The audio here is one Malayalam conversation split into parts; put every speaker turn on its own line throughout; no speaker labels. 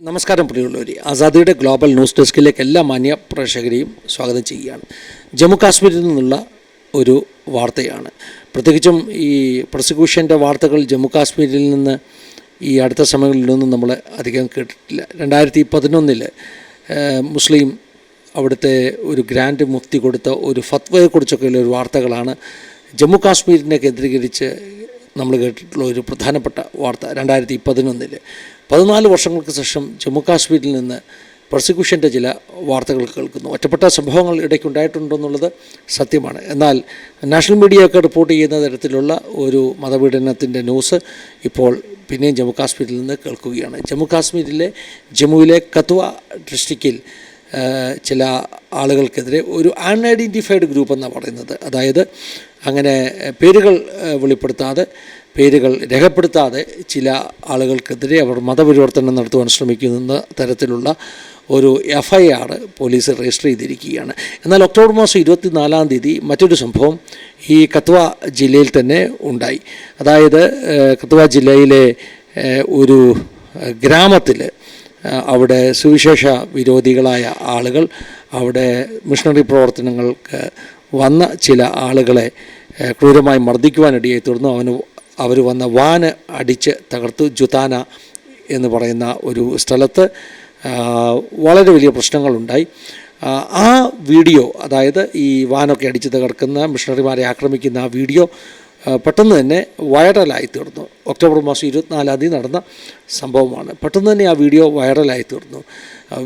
നമസ്കാരം പ്രിയമുള്ളവർ ആസാദിയുടെ ഗ്ലോബൽ ന്യൂസ് ഡെസ്കിലേക്ക് എല്ലാ മാന്യ പ്രേക്ഷകരെയും സ്വാഗതം ചെയ്യുകയാണ്. ജമ്മു കാശ്മീരിൽ നിന്നുള്ള ഒരു വാർത്തയാണ്. പ്രത്യേകിച്ചും ഈ പ്രോസിക്യൂഷന്റെ വാർത്തകൾ ജമ്മു കാശ്മീരിൽ നിന്ന് ഈ അടുത്ത സമയങ്ങളിലൊന്നും നമ്മൾ അധികം കേട്ടിട്ടില്ല. രണ്ടായിരത്തി പതിനൊന്നിൽ മുസ്ലിം അവിടുത്തെ ഒരു ഗ്രാൻഡ് മുക്തി കൊടുത്ത ഒരു ഫത്വയെക്കുറിച്ചൊക്കെയുള്ള ഒരു വാർത്തകളാണ് ജമ്മു കാശ്മീരിനെ കേന്ദ്രീകരിച്ച് നമ്മൾ കേട്ടിട്ടുള്ള ഒരു പ്രധാനപ്പെട്ട വാർത്ത രണ്ടായിരത്തി പതിനൊന്നിൽ പതിനാല് വർഷങ്ങൾക്ക് ശേഷം ജമ്മു കാശ്മീരിൽ നിന്ന് പ്രോസിക്യൂഷന്റെ ചില വാർത്തകൾ കേൾക്കുന്നു. ഒറ്റപ്പെട്ട സംഭവങ്ങൾ ഇടയ്ക്കുണ്ടായിട്ടുണ്ടെന്നുള്ളത് സത്യമാണ്. എന്നാൽ നാഷണൽ മീഡിയയൊക്കെ റിപ്പോർട്ട് ചെയ്യുന്ന തരത്തിലുള്ള ഒരു മതപീഡനത്തിന്റെ ന്യൂസ് ഇപ്പോൾ പിന്നെയും ജമ്മു കാശ്മീരിൽ നിന്ന് കേൾക്കുകയാണ്. ജമ്മു കാശ്മീരിലെ ജമ്മുവിലെ കത്വ ഡിസ്ട്രിക്റ്റിൽ ചില ആളുകൾക്കെതിരെ ഒരു അൺഐഡന്റിഫൈഡ് ഗ്രൂപ്പ് എന്നാണ് പറയുന്നത്. അതായത് അങ്ങനെ പേരുകൾ വെളിപ്പെടുത്താതെ പേരുകൾ രേഖപ്പെടുത്താതെ ചില ആളുകൾക്കെതിരെ അവർ മതപരിവർത്തനം നടത്തുവാൻ ശ്രമിക്കുന്ന തരത്തിലുള്ള ഒരു F I R police register ചെയ്തിരിക്കുകയാണ്. എന്നാൽ ഒക്ടോബർ മാസം ഇരുപത്തിനാലാം തീയതി മറ്റൊരു സംഭവം ഈ കത്വ ജില്ലയിൽ തന്നെ ഉണ്ടായി. അതായത് കത്വ ജില്ലയിലെ ഒരു ഗ്രാമത്തിൽ അവിടെ സുവിശേഷ വിരോധികളായ ആളുകൾ അവിടെ മിഷണറി പ്രവർത്തനങ്ങൾക്ക് വന്ന ചില ആളുകളെ ക്രൂരമായി മർദ്ദിക്കുവാനിടയായി തുടർന്നു അവന് അവർ വന്ന വാന് അടിച്ച് തകർത്തു. ജുതാന എന്ന് പറയുന്ന ഒരു സ്ഥലത്ത് വളരെ വലിയ പ്രശ്നങ്ങളുണ്ടായി. ആ, വീഡിയോ അതായത് ഈ വാനൊക്കെ അടിച്ച് തകർക്കുന്ന മിഷണറിമാരെ ആക്രമിക്കുന്ന ആ വീഡിയോ പെട്ടെന്ന് തന്നെ വൈറലായി തീർന്നു. ഒക്ടോബർ മാസം ഇരുപത്തിനാലാം തീയതി നടന്ന സംഭവമാണ്. പെട്ടെന്ന് തന്നെ ആ വീഡിയോ വൈറലായി തീർന്നു.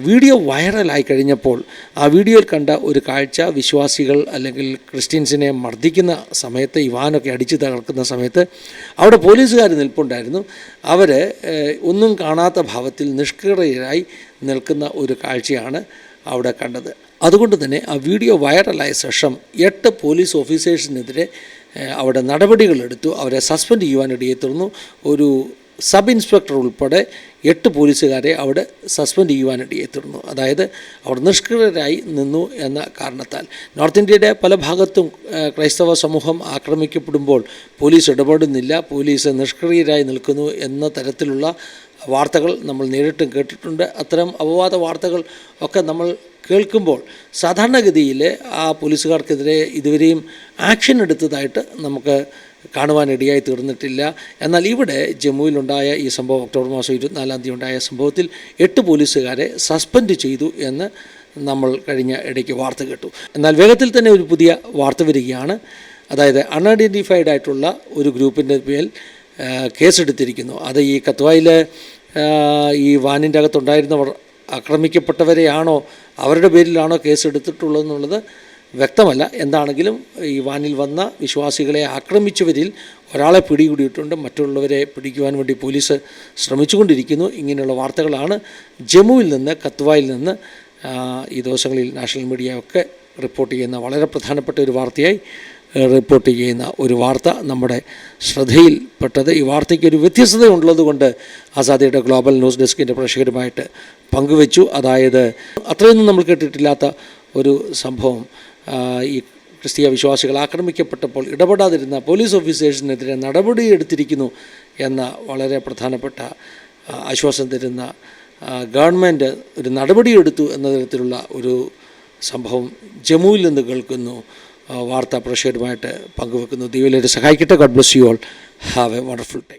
വീഡിയോ വൈറലായി കഴിഞ്ഞപ്പോൾ ആ വീഡിയോയിൽ കണ്ട ഒരു കാഴ്ച വിശ്വാസികൾ അല്ലെങ്കിൽ ക്രിസ്ത്യൻസിനെ മർദ്ദിക്കുന്ന സമയത്ത് ഈ വാനൊക്കെ അടിച്ച് തകർക്കുന്ന സമയത്ത് അവിടെ പോലീസുകാർ നിൽപ്പുണ്ടായിരുന്നു. അവർ ഒന്നും കാണാത്ത ഭാവത്തിൽ നിഷ്ക്രിയരായി നിൽക്കുന്ന ഒരു കാഴ്ചയാണ് അവിടെ കണ്ടത്. അതുകൊണ്ട് തന്നെ ആ വീഡിയോ വൈറലായ ശേഷം എട്ട് പോലീസ് ഓഫീസേഴ്സിനെതിരെ അവിടെ നടപടികളെടുത്തു അവരെ സസ്പെൻഡ് ചെയ്യുവാനിടയെ തുടർന്നു ഒരു സബ് ഇൻസ്പെക്ടർ ഉൾപ്പെടെ എട്ട് പോലീസുകാരെ അവിടെ സസ്പെൻഡ് ചെയ്യുവാനിടയെ തുടർന്നു അതായത് അവർ നിഷ്ക്രിയരായി നിന്നു എന്ന കാരണത്താൽ. നോർത്ത് ഇന്ത്യയുടെ പല ഭാഗത്തും ക്രൈസ്തവ സമൂഹം ആക്രമിക്കപ്പെടുമ്പോൾ പോലീസ് ഇടപെടുന്നില്ല. പോലീസ് നിഷ്ക്രിയരായി നിൽക്കുന്നു എന്ന തരത്തിലുള്ള വാർത്തകൾ നമ്മൾ നേരിട്ടും കേട്ടിട്ടുണ്ട്. അത്തരം അപവാദ വാർത്തകൾ ഒക്കെ നമ്മൾ കേൾക്കുമ്പോൾ സാധാരണഗതിയിൽ ആ പോലീസുകാർക്കെതിരെ ഇതുവരെയും ആക്ഷൻ എടുത്തതായിട്ട് നമുക്ക് കാണുവാനിടയായി തീർന്നിട്ടില്ല. എന്നാൽ ഇവിടെ ജമ്മുവിലുണ്ടായ ഈ സംഭവം ഒക്ടോബർ മാസം ഇരുപത്തിനാലാം തീയതി ഉണ്ടായ സംഭവത്തിൽ എട്ട് പോലീസുകാരെ സസ്പെൻഡ് ചെയ്തു എന്ന് നമ്മൾ കഴിഞ്ഞ ഇടയ്ക്ക് വാർത്ത കേട്ടു. എന്നാൽ വേഗത്തിൽ തന്നെ ഒരു പുതിയ വാർത്ത വരികയാണ്. അതായത് അൺഐഡന്റിഫൈഡ് ആയിട്ടുള്ള ഒരു ഗ്രൂപ്പിന്റെ മേൽ കേസെടുത്തിരിക്കുന്നു. അത് ഈ കത്വായിൽ ഈ വാനിന്റെ അകത്തുണ്ടായിരുന്നവർ ആക്രമിക്കപ്പെട്ടവരെയാണോ അവരുടെ പേരിലാണോ കേസ് എടുത്തിട്ടുള്ളതെന്നുള്ളത് വ്യക്തമല്ല. എന്താണെങ്കിലും ഈ വാനിൽ വന്ന വിശ്വാസികളെ ആക്രമിച്ചവരിൽ ഒരാളെ പിടികൂടിയിട്ടുണ്ട്. മറ്റുള്ളവരെ പിടിക്കുവാൻ വേണ്ടി പോലീസ് ശ്രമിച്ചുകൊണ്ടിരിക്കുന്നു. ഇങ്ങനെയുള്ള വാർത്തകളാണ് ജമ്മുവിൽ നിന്ന് കത്വായിൽ നിന്ന് ഈ ദിവസങ്ങളിൽ നാഷണൽ മീഡിയ ഒക്കെ റിപ്പോർട്ട് ചെയ്യുന്ന വളരെ പ്രധാനപ്പെട്ട ഒരു വാർത്തയായി റിപ്പോർട്ട് ചെയ്യുന്ന ഒരു വാർത്ത നമ്മുടെ ശ്രദ്ധയിൽപ്പെട്ടത്. ഈ വാർത്തയ്ക്ക് ഒരു വ്യത്യസ്തത ഉള്ളതുകൊണ്ട് ആസാദിയുടെ ഗ്ലോബൽ ന്യൂസ് ഡെസ്കിന്റെ പ്രേക്ഷകരുമായിട്ട് പങ്കുവച്ചു. അതായത് അത്രയൊന്നും നമ്മൾ കേട്ടിട്ടില്ലാത്ത ഒരു സംഭവം. ഈ ക്രിസ്തീയ വിശ്വാസികൾ ആക്രമിക്കപ്പെട്ടപ്പോൾ ഇടപെടാതിരുന്ന പോലീസ് ഓഫീസേഴ്സിനെതിരെ നടപടി എടുത്തിരിക്കുന്നു എന്ന വളരെ പ്രധാനപ്പെട്ട ആശ്വാസം തരുന്ന ഗവൺമെന്റ് ഒരു നടപടിയെടുത്തു എന്ന തരത്തിലുള്ള ഒരു സംഭവം ജമ്മുവിൽ നിന്ന് കേൾക്കുന്നു. വാർത്താ പ്രേക്ഷകരുമായിട്ട് പങ്കുവെക്കുന്നു. ദൈവം സഹായിക്കട്ടെ. God bless you all have a wonderful time